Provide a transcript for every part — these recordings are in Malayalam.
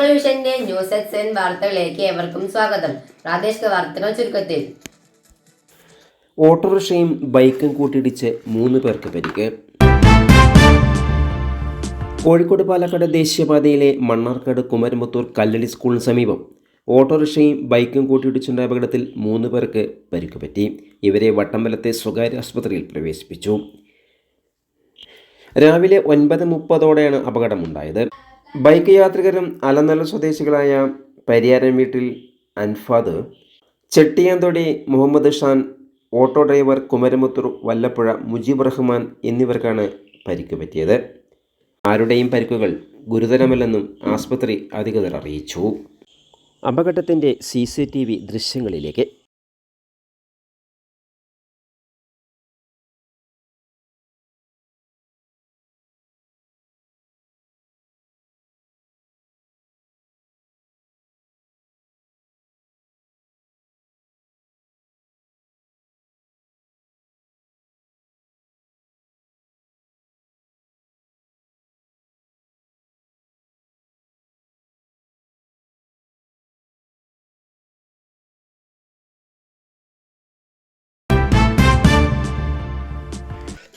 ന്യൂസ് എക്സ് എൻ വാർത്തകളിലേക്ക് ഏവർക്കും സ്വാഗതം. പ്രാദേശിക വാർത്തകൾ ചുരുക്കത്തിൽ. ഓട്ടോറിക്ഷയും ബൈക്കും കൂട്ടിയിടിച്ച് മൂന്ന് പേർക്ക് പരിക്ക്. കോഴിക്കോട് പാലക്കാട് ദേശീയപാതയിലെ മണ്ണാർക്കാട് കുമരമ്പത്തൂർ കല്ലടി സ്കൂളിന് സമീപം ഓട്ടോറിക്ഷയും ബൈക്കും കൂട്ടിയിടിച്ചുണ്ടായ അപകടത്തിൽ മൂന്ന് പേർക്ക് പരിക്ക് പറ്റി. ഇവരെ വട്ടമ്പലത്തെ സ്വകാര്യ ആശുപത്രിയിൽ പ്രവേശിപ്പിച്ചു. രാവിലെ ഒൻപത് മുപ്പതോടെയാണ് അപകടമുണ്ടായത്. ബൈക്ക് യാത്രികരും അലനല്ല സ്വദേശികളായ പരിയാരം വീട്ടിൽ അൻഫാദ് ചെട്ടിയാന്തൊടി മുഹമ്മദ് ഷാൻ ഓട്ടോ ഡ്രൈവർ കുമരമുത്തൂർ വല്ലപ്പുഴ മുജീബ് റഹ്മാൻ എന്നിവർക്കാണ് പരിക്ക് പറ്റിയത്. ആരുടെയും പരിക്കുകൾ ഗുരുതരമല്ലെന്നും ആസ്പത്രി അധികൃതർ അറിയിച്ചു. അപകടത്തിന്റെ സി സി ടി വി ദൃശ്യങ്ങളിലേക്ക്.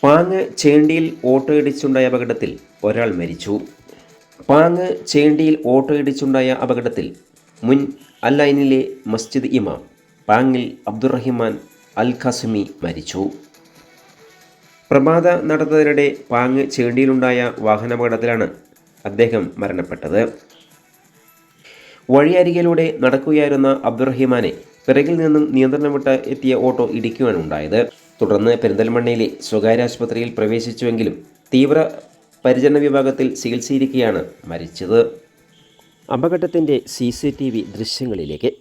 പാങ്ങ് ചേണ്ടിയിൽ ഓട്ടോ ഇടിച്ചുണ്ടായ അപകടത്തിൽ ഒരാൾ മരിച്ചു. പാങ്ങ് ചേണ്ടിയിൽ ഓട്ടോ ഇടിച്ചുണ്ടായ അപകടത്തിൽ മുൻ അല്ലൈനിലെ മസ്ജിദ് ഇമാം പാങ്ങിൽ അബ്ദുറഹിമാൻ അൽ ഖാസിമി മരിച്ചു. പ്രഭാത നടന്നതിനിടെ പാങ്ങ് ചേണ്ടിയിലുണ്ടായ വാഹനാപകടത്തിലാണ് അദ്ദേഹം മരണപ്പെട്ടത്. വഴിയരികിലൂടെ നടക്കുകയായിരുന്ന അബ്ദുറഹിമാനെ പിറകിൽ നിന്നും നിയന്ത്രണം വിട്ട് എത്തിയ ഓട്ടോ ഇടിക്കുകയാണ് ഉണ്ടായത് തുടർന്ന് പെരിന്തൽമണ്ണയിലെ സ്വകാര്യ ആശുപത്രിയിൽ പ്രവേശിച്ചുവെങ്കിലും തീവ്ര പരിചരണ വിഭാഗത്തിൽ ചികിത്സയിരിക്കെയാണ് മരിച്ചത്. അപകടത്തിന്റെ സി സി ടി വി ദൃശ്യങ്ങളിലേക്ക്